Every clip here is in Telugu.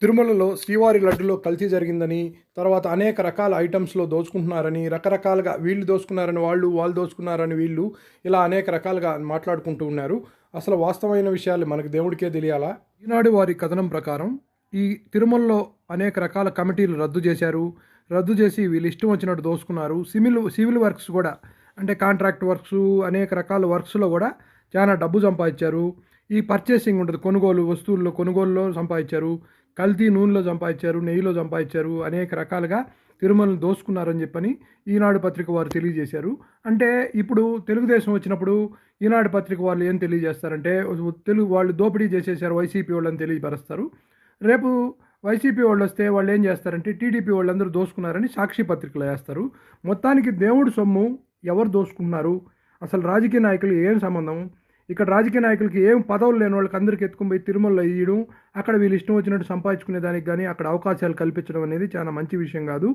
తిరుమలలో శ్రీవారి లడ్డులో కల్తీ జరిగిందని తర్వాత అనేక రకాల ఐటమ్స్లో దోచుకుంటున్నారని రకరకాలుగా వీళ్ళు దోచుకున్నారని వాళ్ళు వాళ్ళు దోచుకున్నారని వీళ్ళు ఇలా అనేక రకాలుగా మాట్లాడుకుంటూ ఉన్నారు. అసలు వాస్తవమైన విషయాలు మనకు దేవుడికే తెలియాలా? ఈనాడు వారి కథనం ప్రకారం ఈ తిరుమలలో అనేక రకాల కమిటీలు రద్దు చేశారు. రద్దు చేసి వీళ్ళు ఇష్టం వచ్చినట్టు దోసుకున్నారు సివిల్ సివిల్ వర్క్స్ కూడా అంటే కాంట్రాక్ట్ వర్క్స్ అనేక రకాల వర్క్స్లో కూడా చాలా డబ్బు సంపాదించారు. ఈ పర్చేసింగ్ ఉంటుంది కొనుగోలు వస్తువుల్లో కొనుగోలులో సంపాదించారు. కల్తీ నూనెలో సంపాదించారు నెయ్యిలో సంపాదించారు అనేక రకాలుగా తిరుమలను దోసుకున్నారని చెప్పని ఈనాడు పత్రిక వారు తెలియజేశారు. అంటే ఇప్పుడు తెలుగుదేశం వచ్చినప్పుడు ఈనాడు పత్రిక వాళ్ళు ఏం తెలియజేస్తారంటే తెలుగు వాళ్ళు దోపిడీ చేసేసారు వైసీపీ వాళ్ళని తెలియపరుస్తారు. రేపు వైసీపీ వాళ్ళు వస్తే వాళ్ళు ఏం చేస్తారంటే టీడీపీ వాళ్ళందరూ దోసుకున్నారని సాక్షి పత్రికలు వేస్తారు. మొత్తానికి దేవుడు సొమ్ము ఎవరు దోసుకున్నారు అసలు రాజకీయ నాయకులు ఏం సంబంధం? ఇక్కడ రాజకీయ నాయకులకి ఏం పదవులు లేని వాళ్ళకి అందరికీ ఎత్తుకుని పోయి తిరుమలలో ఇయ్యడం అక్కడ వీళ్ళు ఇష్టం వచ్చినట్టు సంపాదించుకునే దానికి కానీ అక్కడ అవకాశాలు కల్పించడం అనేది చాలా మంచి విషయం కాదు.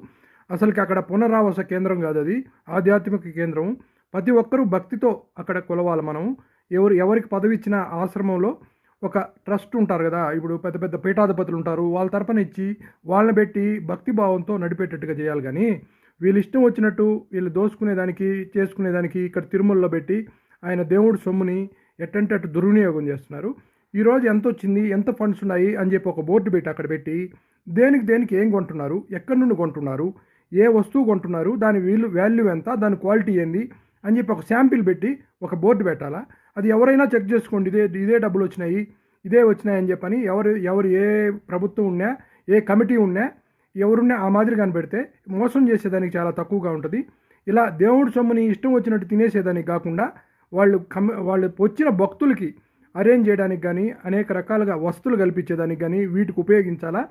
అసలుకి అక్కడ పునరావాస కేంద్రం కాదు అది ఆధ్యాత్మిక కేంద్రం. ప్రతి ఒక్కరూ భక్తితో అక్కడ కొలవాలి మనం. ఎవరు ఎవరికి పదవి ఇచ్చిన ఆశ్రమంలో ఒక ట్రస్ట్ ఉంటారు కదా ఇప్పుడు పెద్ద పెద్ద పీఠాధిపతులు ఉంటారు వాళ్ళ తరపున ఇచ్చి వాళ్ళని పెట్టి భక్తి భావంతో నడిపేటట్టుగా చేయాలి కానీ వీళ్ళు ఇష్టం వచ్చినట్టు వీళ్ళు దోసుకునేదానికి చేసుకునేదానికి ఇక్కడ తిరుమలలో పెట్టి ఆయన దేవుడు సొమ్ముని ఎట్టంటే అటు దుర్వినియోగం చేస్తున్నారు. ఈరోజు ఎంత వచ్చింది ఎంత ఫండ్స్ ఉన్నాయి అని చెప్పి ఒక బోర్డు పెట్టి అక్కడ పెట్టి దేనికి దేనికి ఏం కొంటున్నారు ఎక్కడి నుండి కొంటున్నారు ఏ వస్తువు కొంటున్నారు దాని వీలు వాల్యూ ఎంత దాని క్వాలిటీ ఏంది అని చెప్పి ఒక శాంపిల్ పెట్టి ఒక బోర్డు పెట్టాలా? అది ఎవరైనా చెక్ చేసుకోండి ఇదే ఇదే డబ్బులు వచ్చినాయి ఇదే వచ్చినాయి అని చెప్పని ఎవరు ఎవరు ఏ ప్రభుత్వం ఉన్నా ఏ కమిటీ ఉన్నా ఎవరున్నా ఆ మాదిరి కనిపెడితే మోసం చేసేదానికి చాలా తక్కువగా ఉంటుంది. ఇలా దేవుడి సొమ్ముని ఇష్టం వచ్చినట్టు తినేసేదానికి కాకుండా వాళ్ళు కమ్ వాళ్ళు వచ్చిన భక్తులకి అరేంజ్ చేయడానికి కానీ అనేక రకాలుగా వస్తువులు కల్పించేదానికి కానీ వీటికి ఉపయోగించాలా?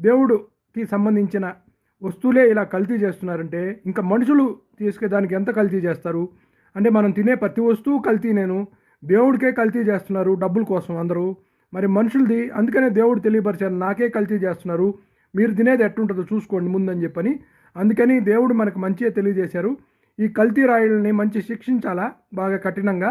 దేవుడుకి సంబంధించిన వస్తువులే ఇలా కల్తీ చేస్తున్నారంటే ఇంకా మనుషులు తీసుకెదానికి ఎంత కల్తీ చేస్తారు? అంటే మనం తినే ప్రతి వస్తువు కల్తీ నేను దేవుడికే కల్తీ చేస్తున్నారు డబ్బుల కోసం అందరూ. మరి మనుషులది అందుకనే దేవుడు తెలియపరిచారు నాకే కల్తీ చేస్తున్నారు. మీరు తినేది ఎట్టుంటుందో చూసుకోండి ముందని చెప్పని. అందుకని దేవుడు మనకు మంచిగా తెలియజేశారు. ఈ కల్తీ రాయిల్ని మంచి శిక్షించాలా? బాగా కఠినంగా.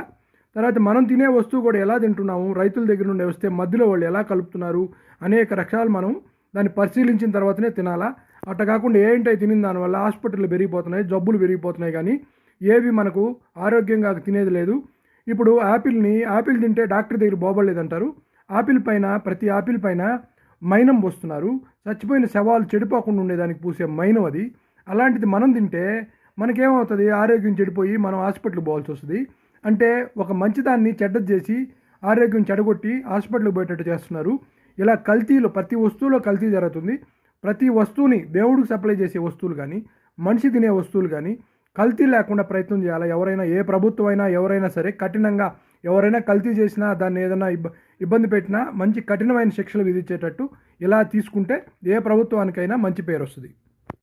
తర్వాత మనం తినే వస్తువు కూడా ఎలా తింటున్నాము? రైతుల దగ్గర నుండి వస్తే మధ్యలో వాళ్ళు ఎలా కలుపుతున్నారు? అనేక రకాలు మనం దాన్ని పరిశీలించిన తర్వాతనే తినాలా? అట్ట కాకుండా ఏంటో తినిన దానివల్ల హాస్పిటల్ పెరిగిపోతున్నాయి జబ్బులు పెరిగిపోతున్నాయి కానీ ఏవి మనకు ఆరోగ్యంగా తినేది లేదు. ఇప్పుడు యాపిల్ని యాపిల్ తింటే డాక్టర్ దగ్గర పోబడలేదంటారు ఆపిల్ పైన ప్రతి ఆపిల్ పైన మైనం పోస్తున్నారు. చచ్చిపోయిన శవాలు చెడిపోకుండా ఉండేదానికి పూసే మైనం అది. అలాంటిది మనం తింటే మనకేమవుతుంది? ఆరోగ్యం చెడిపోయి మనం హాస్పిటల్కి పోవాల్సి వస్తుంది. అంటే ఒక మంచిదాన్ని చెడ్డది చేసి ఆరోగ్యం చెడగొట్టి హాస్పిటల్కి పోయేటట్టు చేస్తున్నారు. ఇలా కల్తీలు ప్రతి వస్తువులో కల్తీ జరుగుతుంది. ప్రతి వస్తువుని దేవుడికి సప్లై చేసే వస్తువులు కానీ మనిషి తినే వస్తువులు కానీ కల్తీ లేకుండా ప్రయత్నం చేయాలి? ఎవరైనా ఏ ప్రభుత్వం అయినా ఎవరైనా సరే కఠినంగా ఎవరైనా కల్తీ చేసినా దాన్ని ఏదైనా ఇబ్బ ఇబ్బంది పెట్టినా మంచి కఠినమైన శిక్షలు విధించేటట్టు ఇలా తీసుకుంటే ఏ ప్రభుత్వానికైనా మంచి పేరు వస్తుంది.